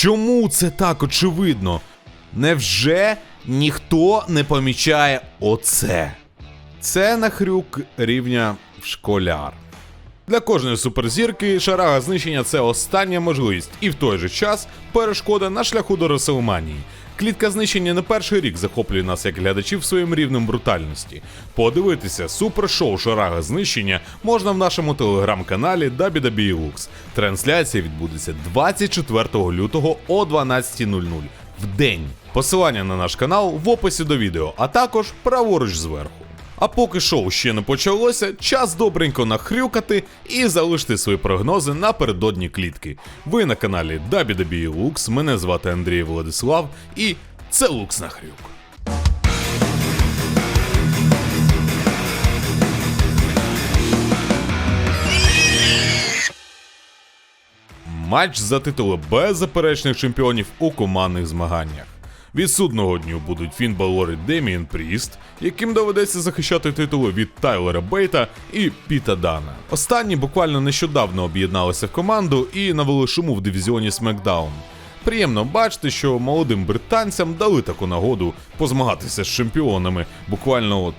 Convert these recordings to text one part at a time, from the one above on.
Чому це так очевидно? Невже ніхто не помічає оце? Це нахрюк рівня школяр. Для кожної суперзірки шарага знищення це остання можливість, і в той же час перешкода на шляху до Реселманії. Клітка знищення не перший рік захоплює нас як глядачів своїм рівнем брутальності. Подивитися супершоу Шарага знищення можна в нашому телеграм-каналі WWE Трансляція відбудеться 24 лютого о 12.00 в день. Посилання на наш канал в описі до відео, а також праворуч зверху. А поки шоу ще не почалося, час добренько нахрюкати і залишити свої прогнози напередодні клітки. Ви на каналі WWE Lux, мене звати Андрій Владислав, і це Лукс Нахрюк. Матч за титули беззаперечних чемпіонів у командних змаганнях. Від судного дню будуть Фін Балор і Деміан Пріст, яким доведеться захищати титули від Тайлера Бейта і Піта Дана. Останні буквально нещодавно об'єдналися в команду і навели шуму в дивізіоні SmackDown. Приємно бачити, що молодим британцям дали таку нагоду позмагатися з чемпіонами, буквально от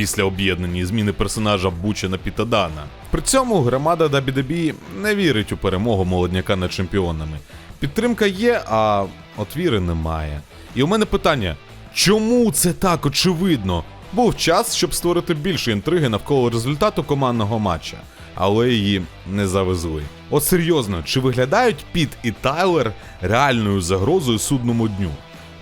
після об'єднання зміни персонажа Буча на Піта При цьому громада WWE не вірить у перемогу молодняка над чемпіонами. Підтримка є, а от віри немає. І у мене питання: чому це так очевидно? Був час, щоб створити більше інтриги навколо результату командного матча, але її не завезли. От серйозно, чи виглядають Піт і Тайлер реальною загрозою судному дню?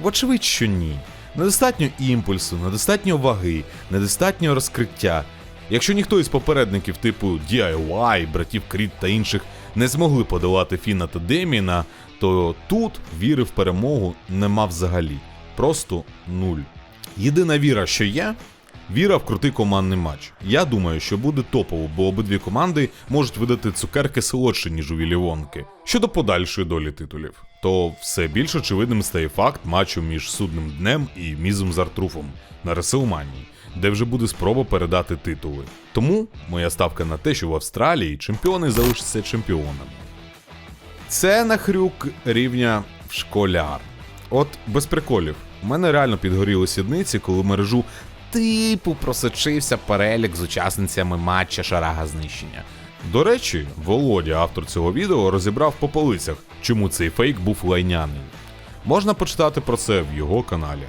Вочевидь, що ні. Недостатньо імпульсу, недостатньо ваги, недостатньо розкриття. Якщо ніхто із попередників типу DIY, братів Кріт та інших не змогли подолати Фіна та Деміна, то тут віри в перемогу нема взагалі. Просто нуль. Єдина віра, що є, віра в крутий командний матч. Я думаю, що буде топово, бо обидві команди можуть видати цукерки солодші, ніж у Віллі Вонки. Щодо подальшої долі титулів, то все більш очевидним стає факт матчу між судним днем і Мізом з Артруфом на Реселманії, де вже буде спроба передати титули. Тому моя ставка на те, що в Австралії чемпіони залишаться чемпіонами. Це нахрюк рівня школяр. От без приколів. У мене реально підгоріли сідниці, коли мережу типу просочився перелік з учасницями матча Шарага знищення. До речі, Володя, автор цього відео, розібрав по полицях, чому цей фейк був лайняний. Можна почитати про це в його каналі.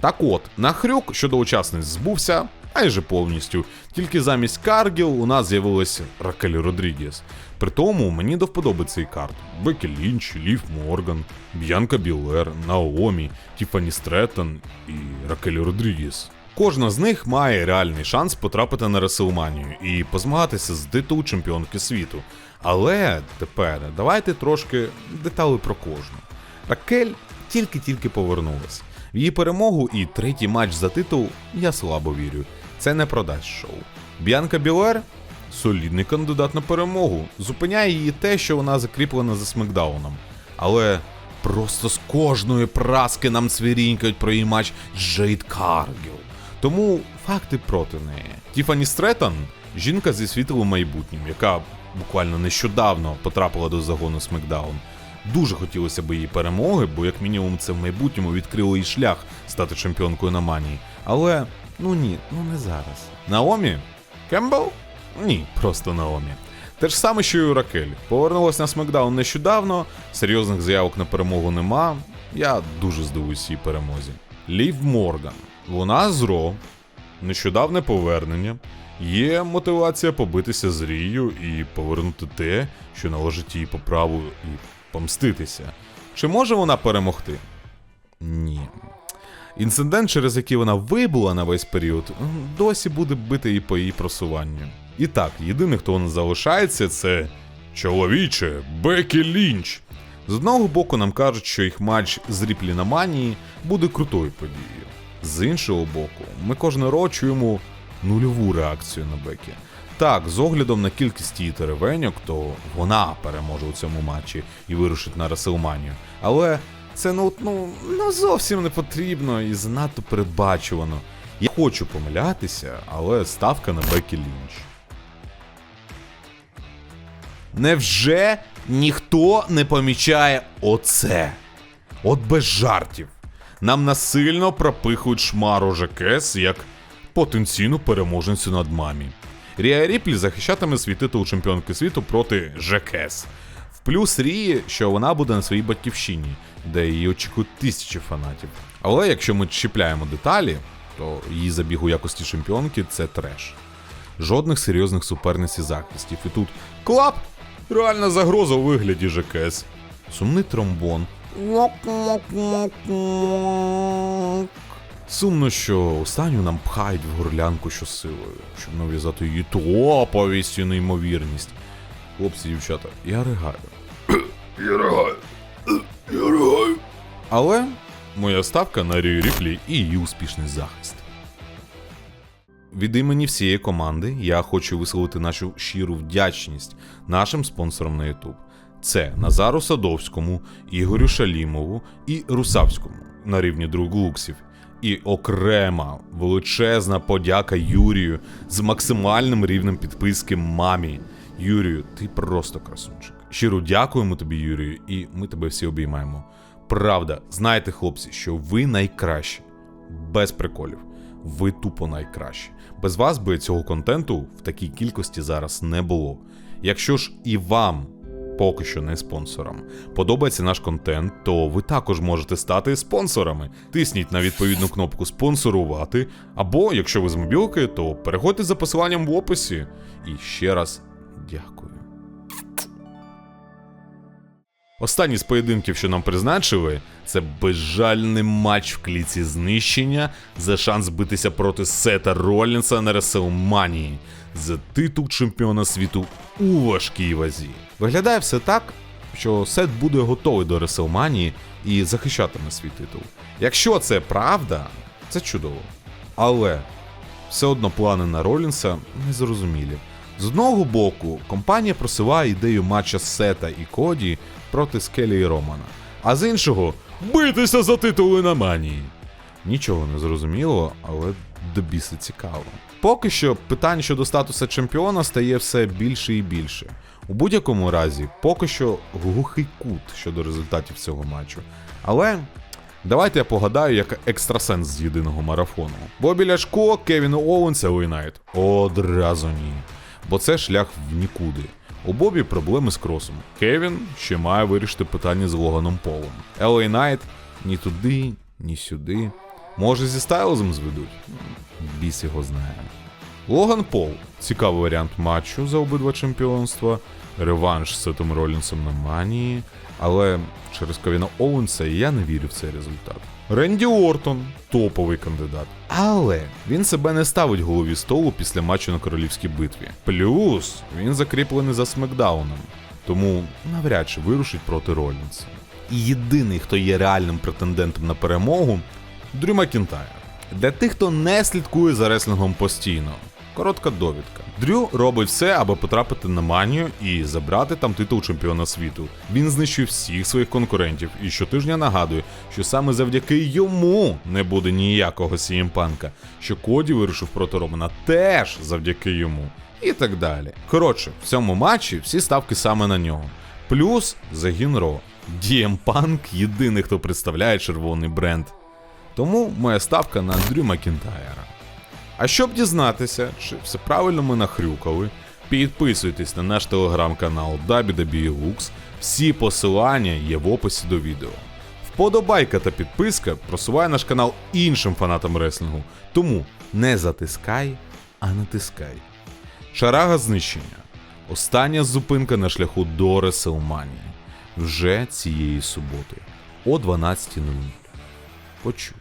Так от, нахрюк щодо учасниць збувся майже повністю. Тільки замість Каргіл у нас з'явилася Ракель Родрігес. При тому мені до вподоби цей карт: Бекі Лінч, Лів Морган, Б'янка Білер, Наомі, Тіфані Стреттон і Ракель Родрігес. Кожна з них має реальний шанс потрапити на Реселманію і позмагатися з титул чемпіонки світу. Але тепер давайте трошки детали про кожну. Ракель тільки-тільки повернулась. В її перемогу і третій матч за титул я слабо вірю. Це не продасть шоу. Б'янка Білер солідний кандидат на перемогу. Зупиняє її те, що вона закріплена за смакдауном. Але просто з кожної праски нам цвірінькають про її матч Джейд Каргіл. Тому факти проти неї. Тіфані Стретон жінка зі світлим майбутнім, яка буквально нещодавно потрапила до загону Смакдаун. Дуже хотілося б її перемоги, бо як мінімум це в майбутньому відкрило їй шлях стати чемпіонкою на манії. Але ну ні, ну не зараз. Наомі? Кембл? Ні, просто Наомі. Те ж саме, що і у Ракель. Повернулась на Смакдаун нещодавно, серйозних заявок на перемогу нема. Я дуже здивуюсь її перемозі. Лів Морган. З Ро, нещодавне повернення. Є мотивація побитися з Рією і повернути те, що належить їй по праву, і помститися. Чи може вона перемогти? Ні. Інцидент, через який вона вибула на весь період, досі буде бити і по її просуванню. І так, єдиний, хто не залишається, це чоловіче Бекі Лінч. З одного боку, нам кажуть, що їх матч з Ріплі на Манії буде крутою подією. З іншого боку, ми кожного року чуємо нульову реакцію на Бекі. Так, з оглядом на кількість її теревеньок, то вона переможе у цьому матчі і вирушить на Реселманію. Але це ну, ну, ну зовсім не потрібно і занадто передбачувано. Я хочу помилятися, але ставка на Бекі Лінч. Невже ніхто не помічає оце? От без жартів. Нам насильно пропихують шмару ЖКС як потенційну переможницю над мамі. Рія Ріплі захищатиме свій титул чемпіонки світу проти ЖКС. В плюс Рії, що вона буде на своїй батьківщині, де її очікують тисячі фанатів. Але якщо ми чіпляємо деталі, то її забіг у якості чемпіонки це треш. Жодних серйозних суперниць і захистів. І тут клап! Реальна загроза у вигляді ЖКС. Сумний тромбон. Сумно, що останню нам пхають в горлянку щосилою, щоб нав'язати її топовість і неймовірність. Хлопці, дівчата, я ригаю. Я ригаю. Я ригаю. Але моя ставка на Рію Ріплі і її успішний захист. Від імені всієї команди я хочу висловити нашу щиру вдячність нашим спонсорам на YouTube. Це Назару Садовському, Ігорю Шалімову і Русавському на рівні друг луксів. І окрема величезна подяка Юрію з максимальним рівнем підписки мамі. Юрію, ти просто красунчик. Щиро дякуємо тобі, Юрію, і ми тебе всі обіймаємо. Правда, знайте, хлопці, що ви найкращі. Без приколів. Ви тупо найкращі. Без вас би цього контенту в такій кількості зараз не було. Якщо ж і вам, поки що не спонсором. подобається наш контент, то ви також можете стати спонсорами. Тисніть на відповідну кнопку спонсорувати, або якщо ви з мобілки, то переходьте за посиланням в описі. І ще раз дякую. Останній з поєдинків, що нам призначили, це безжальний матч в кліці знищення за шанс битися проти Сета Ролінса на Реселманії за титул чемпіона світу у важкій вазі. Виглядає все так, що Сет буде готовий до Реселманії і захищатиме свій титул. Якщо це правда, це чудово. Але все одно плани на Ролінса незрозумілі. З одного боку, компанія просуває ідею матча Сета і Коді проти Скелі і Романа, а з іншого битися за титули на манії. Нічого не зрозуміло, але до біса цікаво. Поки що питань щодо статуса чемпіона стає все більше і більше. У будь-якому разі, поки що глухий кут щодо результатів цього матчу. Але Давайте я погадаю як екстрасенс з єдиного марафону. Бобі Ляшко, Кевін Оуенс, Елей Одразу ні. Бо це шлях в нікуди. У Бобі проблеми з кросом. Кевін ще має вирішити питання з Логаном Полом. Елей Найт ні туди, ні сюди. Може зі Стайлзом зведуть? Біс його знає. Логан Пол цікавий варіант матчу за обидва чемпіонства. Реванш з Сетом Ролінсом на манії. Але через Ковіна Оуенса я не вірю в цей результат. Ренді Ортон топовий кандидат. Але він себе не ставить голові столу після матчу на королівській битві. Плюс він закріплений за смакдауном, тому навряд чи вирушить проти Ролінса. І єдиний, хто є реальним претендентом на перемогу Дрю Макінтайр. Для тих, хто не слідкує за реслінгом постійно. Коротка довідка. Дрю робить все, аби потрапити на манію і забрати там титул чемпіона світу. Він знищує всіх своїх конкурентів і щотижня нагадує, що саме завдяки йому не буде ніякого сіємпанка, що Коді вирушив проти Романа теж завдяки йому. І так далі. Коротше, в цьому матчі всі ставки саме на нього. Плюс загін Ро. Дієм Панк єдиний, хто представляє червоний бренд. Тому моя ставка на Дрю Макінтайра. А щоб дізнатися, чи все правильно ми нахрюкали, підписуйтесь на наш телеграм-канал WWE всі посилання є в описі до відео. Вподобайка та підписка просуває наш канал іншим фанатам реслінгу, тому не затискай, а натискай. Шарага знищення. Остання зупинка на шляху до Реселманії. Вже цієї суботи о 12.00. Почуй.